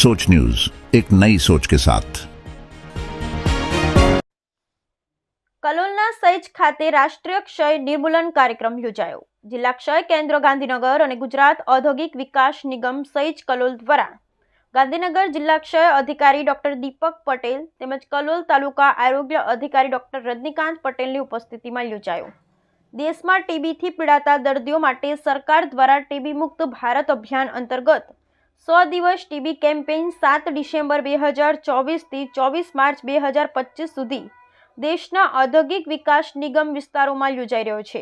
सोच न्यूज एक नई सोच के साथ કલોલના સૈજ ખાતે રાષ્ટ્રીય ક્ષય નિર્મૂલન કાર્યક્રમ યોજાયો જિલ્લા ક્ષય કેન્દ્ર ગાંધીનગર અને ગુજરાત ઔદ્યોગિક વિકાસ નિગમ સૈજ કલોલ દ્વારા ગાંધીનગર જિલ્લા ક્ષય અધિકારી ડોક્ટર દીપક પટેલ તેમજ કલોલ તાલુકા આરોગ્ય અધિકારી ડોક્ટર રજનીકાંત પટેલની ઉપસ્થિતિમાં યોજાયો દેશમાં ટીબીથી પીડાતા દર્દીઓ માટે સરકાર દ્વારા ટીબી મુક્ત ભારત અભિયાન અંતર્ગત સો દિવસ ટીબી કેમ્પેઇન સાત ડિસેમ્બર બે હજાર ચોવીસથી ચોવીસ માર્ચ બે હજાર પચીસ સુધી દેશના ઔદ્યોગિક વિકાસ નિગમ વિસ્તારોમાં યોજાઈ રહ્યો છે.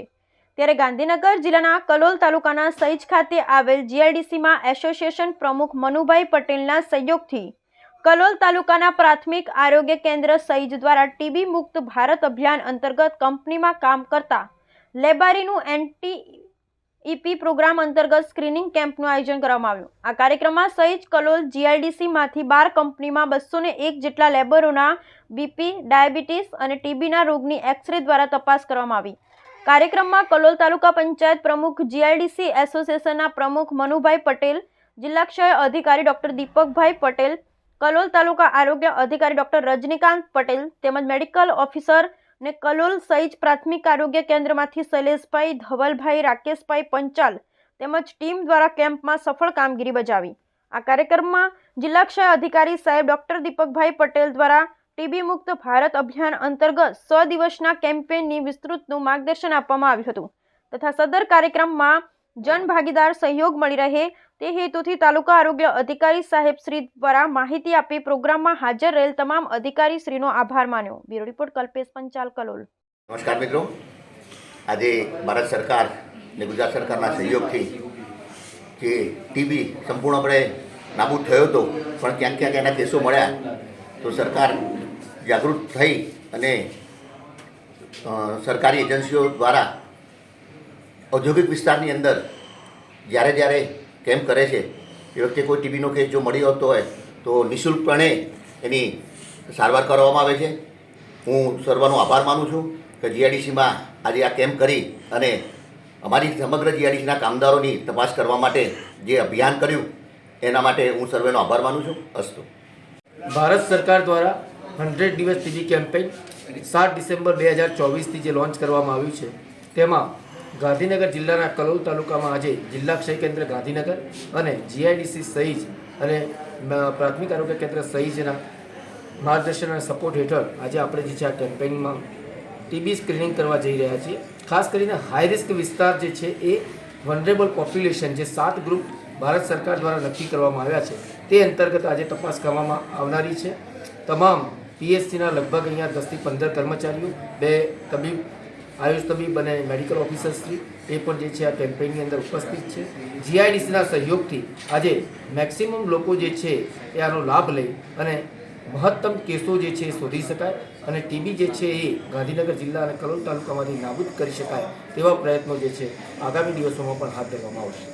ત્યારે ગાંધીનગર જિલ્લાના કલોલ તાલુકાના સૈજ ખાતે આવેલ જીઆઈડીસીમાં એસોસિએશન પ્રમુખ મનુભાઈ પટેલના સહયોગથી કલોલ તાલુકાના પ્રાથમિક આરોગ્ય કેન્દ્ર સૈજ દ્વારા ટીબી મુક્ત ભારત અભિયાન અંતર્ગત કંપનીમાં કામ કરતા લેબારીનું N T E P programme અંતર્ગત સ્ક્રીનિંગ કેમ્પનું આયોજન કરવામાં આવ્યું. આ કાર્યક્રમમાં સહિત કલોલ જીઆઈડીસીમાંથી બાર કંપનીમાં બસો એક જેટલા લેબરોના બીપી, ડાયાબિટીસ અને ટીબીના રોગની એક્સરે દ્વારા તપાસ કરવામાં આવી. કાર્યક્રમમાં કલોલ તાલુકા પંચાયત પ્રમુખ જીઆઈડીસી એસોસિએશનના પ્રમુખ મનુભાઈ પટેલ, જિલ્લા ક્ષય અધિકારી ડોક્ટર દીપકભાઈ પટેલ, કલોલ તાલુકા આરોગ્ય અધિકારી ડોક્ટર રજનીકાંત પટેલ તેમજ મેડિકલ ઓફિસર ને કલોલ સહિત પ્રાથમિક આરોગ્ય કેન્દ્રમાંથી શૈલેષભાઈ ધવલભાઈ, રાકેશભાઈ પંચાલ તેમજ ટીમ દ્વારા કેમ્પમાં સફળ કામગીરી બજાવી. આ કાર્યક્રમમાં જિલ્લા ક્ષય અધિકારી સાહેબ ડોક્ટર દીપકભાઈ પટેલ દ્વારા ટીબી મુક્ત ભારત અભિયાન અંતર્ગત સો દિવસના કેમ્પેનની વિસ્તૃતનું માર્ગદર્શન આપવામાં આવ્યું હતું તથા સદર કાર્યક્રમમાં જનભાગીદાર સહયોગ મળી રહે તે હેતુથી તાલુકા આરોગ્ય અધિકારી સાહેબ શ્રી દ્વારા માહિતી આપી પ્રોગ્રામમાં હાજર રહેલ તમામ અધિકારી શ્રીનો આભાર માન્યો. Bureau report, Kalpesh Panchal, Kalol. નમસ્કાર મિત્રો. આજે ભારત સરકાર ને ગુજરાત સરકારના સહયોગથી જે ટીબી સંપૂર્ણપણે નાબૂદ થયો હતો, પણ ક્યાંક ક્યાંક એના કેસો મળ્યા, તો સરકાર જાગૃત થઈ અને સરકારી એજન્સીઓ દ્વારા ઔદ્યોગિક વિસ્તારની અંદર જ્યારે જ્યારે કેમ્પ કરે છે, એ વખતે કોઈ ટીબીનો કેસ જો મળી આવતો હોય, તો નિઃશુલ્કપણે એની સારવાર કરવામાં આવે છે. હું સર્વનો આભાર માનું છું કે જીઆઈડીસીમાં આજે આ કેમ્પ કરી અને અમારી સમગ્ર જીઆઈડીસીના કામદારોની તપાસ કરવા માટે જે અભિયાન કર્યું, એના માટે હું સર્વેનો આભાર માનું છું. અસ્તુ. ભારત સરકાર દ્વારા હંડ્રેડ દિવસ ટીબી કેમ્પેઇન સાત ડિસેમ્બર બે હજાર ચોવીસથી જે લોન્ચ કરવામાં આવ્યું છે, તેમાં ગાંધીનગર જિલ્લાના કલોલ તાલુકામાં આજે જિલ્લા ક્ષય કેન્દ્ર ગાંધીનગર અને જીઆઈડીસી સહિજ અને પ્રાથમિક આરોગ્ય કેન્દ્ર સહિજના માર્ગદર્શન અને સપોર્ટ હેઠળ આજે આપણે જે છે આ કેમ્પેઇનમાં ટીબી સ્ક્રીનિંગ કરવા જઈ રહ્યા છીએ. ખાસ કરીને હાઈ રિસ્ક વિસ્તાર જે છે એ વનરેબલ પોપ્યુલેશન જે સાત ગ્રુપ ભારત સરકાર દ્વારા નક્કી કરવામાં આવ્યા છે, તે અંતર્ગત આજે તપાસ કરવામાં આવનારી છે. તમામ પીએચસીના લગભગ અહીંયા દસથી પંદર કર્મચારીઓ, બે તબીબ આયુષ તબીબ અને મેડિકલ ઓફિસર્સથી એ પણ જે છે આ કેમ્પેઇનની અંદર ઉપસ્થિત છે. જીઆઈડીસીના સહયોગથી આજે મેક્સિમમ લોકો જે છે એ આનો લાભ લઈ અને મહત્તમ કેસો જે છે એ શોધી શકાય અને ટીબી જે છે એ ગાંધીનગર જિલ્લા અને કલોલ તાલુકામાંથી નાબૂદ કરી શકાય તેવા પ્રયત્નો જે છે આગામી દિવસોમાં પણ હાથ ધરવામાં આવશે.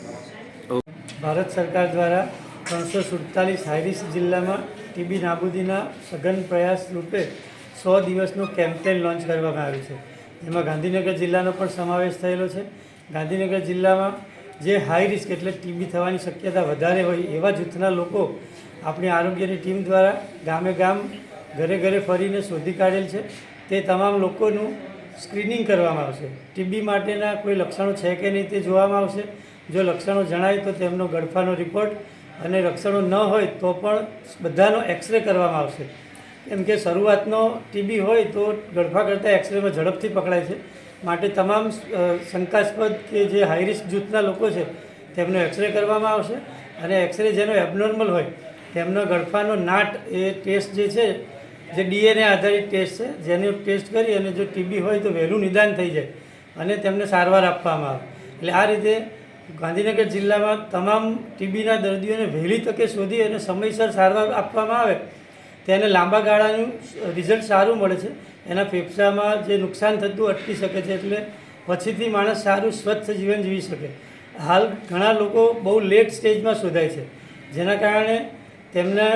ભારત સરકાર દ્વારા ત્રણસો સુડતાલીસ હાઈરિસ્ક જિલ્લામાં ટીબી નાબૂદીના સઘન પ્રયાસ રૂપે સો દિવસનું કેમ્પેન લોન્ચ કરવામાં આવ્યું છે. જેમાં ગાંધીનગર જિલ્લાનો પણ સમાવેશ થયેલો છે. ગાંધીનગર જિલ્લામાં જે હાઈ રિસ્ક એટલે ટીબી થવાની શક્યતા વધારે હોય એવા જૂથના લોકો આપણી આરોગ્યની ટીમ દ્વારા ગામે ગામ, ઘરે ઘરે ફરીને શોધી કાઢેલ છે. તે તમામ લોકોનું સ્ક્રીનિંગ કરવામાં આવશે. ટીબી માટેના કોઈ લક્ષણો છે કે નહીં તે જોવામાં આવશે. જો લક્ષણો જણાય તો તેમનો ગળફાનો રિપોર્ટ અને લક્ષણો ન હોય તો પણ બધાનો એક્સરે કરવામાં આવશે. કેમ કે શરૂઆતનો ટીબી હોય તો ગળફા કરતાં એક્સરેમાં ઝડપથી પકડાય છે. માટે તમામ શંકાસ્પદ કે જે હાઈરિસ્ક જૂથના લોકો છે, તેમનો એક્સરે કરવામાં આવશે. અને એક્સરે જેનો એબનોર્મલ હોય, તેમનો ગળફાનો નાટ એ ટેસ્ટ જે છે, જે ડીએનએ આધારિત ટેસ્ટ છે, જેનો ટેસ્ટ કરી અને જો ટીબી હોય તો વહેલું નિદાન થઈ જાય અને તેમને સારવાર આપવામાં આવે. એટલે આ રીતે ગાંધીનગર જિલ્લામાં તમામ ટીબીના દર્દીઓને વહેલી તકે શોધી અને સમયસર સારવાર આપવામાં આવે તેને લાંબા ગાળાનું રિઝલ્ટ સારું મળે છે. એના ફેફસામાં જે નુકસાન થતું અટકી શકે છે એટલે પછીથી માણસ સારું સ્વચ્છ જીવન જીવી શકે. હાલ ઘણા લોકો બહુ લેટ સ્ટેજમાં શોધાય છે. જેના કારણે તેમને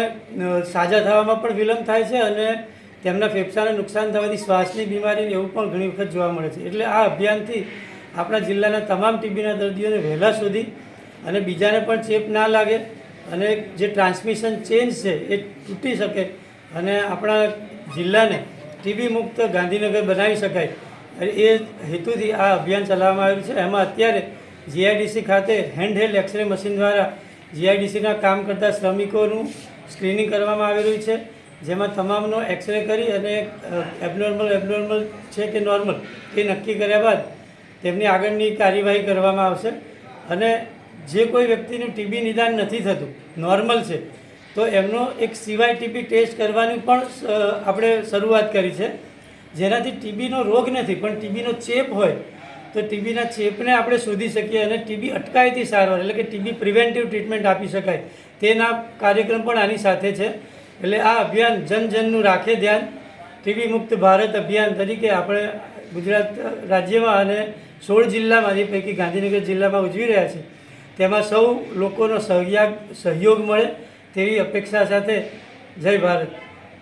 સાજા થવામાં પણ વિલંબ થાય છે અને તેમના ફેફસાને નુકસાન થવાથી શ્વાસની બીમારી એવું પણ ઘણી વખત જોવા મળે છે. એટલે આ અભિયાનથી આપણા જિલ્લાના તમામ ટીબીના દર્દીઓને વહેલા શોધી અને બીજાને પણ ચેપ ના લાગે અને જે ટ્રાન્સમિશન ચેન્જ છે એ તૂટી શકે અને આપણા જિલ્લાને ટીબી મુક્ત ગાંધીનગર બનાવી શકાય. એ હેતુથી આ અભિયાન ચલાવવામાં આવ્યું છે. એમાં અત્યારે જીઆઈડીસી ખાતે હેન્ડહેલ્ડ એક્સરે મશીન દ્વારા જીઆઈડીસીના કામ કરતા શ્રમિકોનું સ્ક્રીનિંગ કરવામાં આવી રહ્યું છે. જેમાં તમામનો એક્સરે કરી અને એબનોર્મલ એબનોર્મલ છે કે નોર્મલ એ નક્કી કર્યા બાદ તેમની આગળની કાર્યવાહી કરવામાં આવશે. અને જે કોઈ વ્યક્તિનું ટીબી નિદાન નથી થતું નોર્મલ છે તો એમનો એક સિવાય ટીબી ટેસ્ટ કરવાની પણ આપણે શરૂઆત કરી છે. જેનાથી ટીબીનો રોગ નથી, પણ ટીબીનો ચેપ હોય, તો ટીબીના ચેપને આપણે શોધી શકીએ અને ટીબી અટકાયતી સારવાર, એટલે કે ટીબી પ્રિવેન્ટિવ ટ્રીટમેન્ટ આપી શકાય. તેના કાર્યક્રમ પણ આની સાથે છે. એટલે આ અભિયાન જન જનનું રાખે ધ્યાન. ટીબી મુક્ત ભારત અભિયાન તરીકે આપણે ગુજરાત રાજ્યમાં અને સોળ જિલ્લામાં, જે પૈકી ગાંધીનગર જિલ્લામાં ઉજવી રહ્યા છીએ, તેમાં સૌ લોકોનો સહયોગ સહયોગ મળે. તેવી અપેક્ષા સાથે જય ભારત.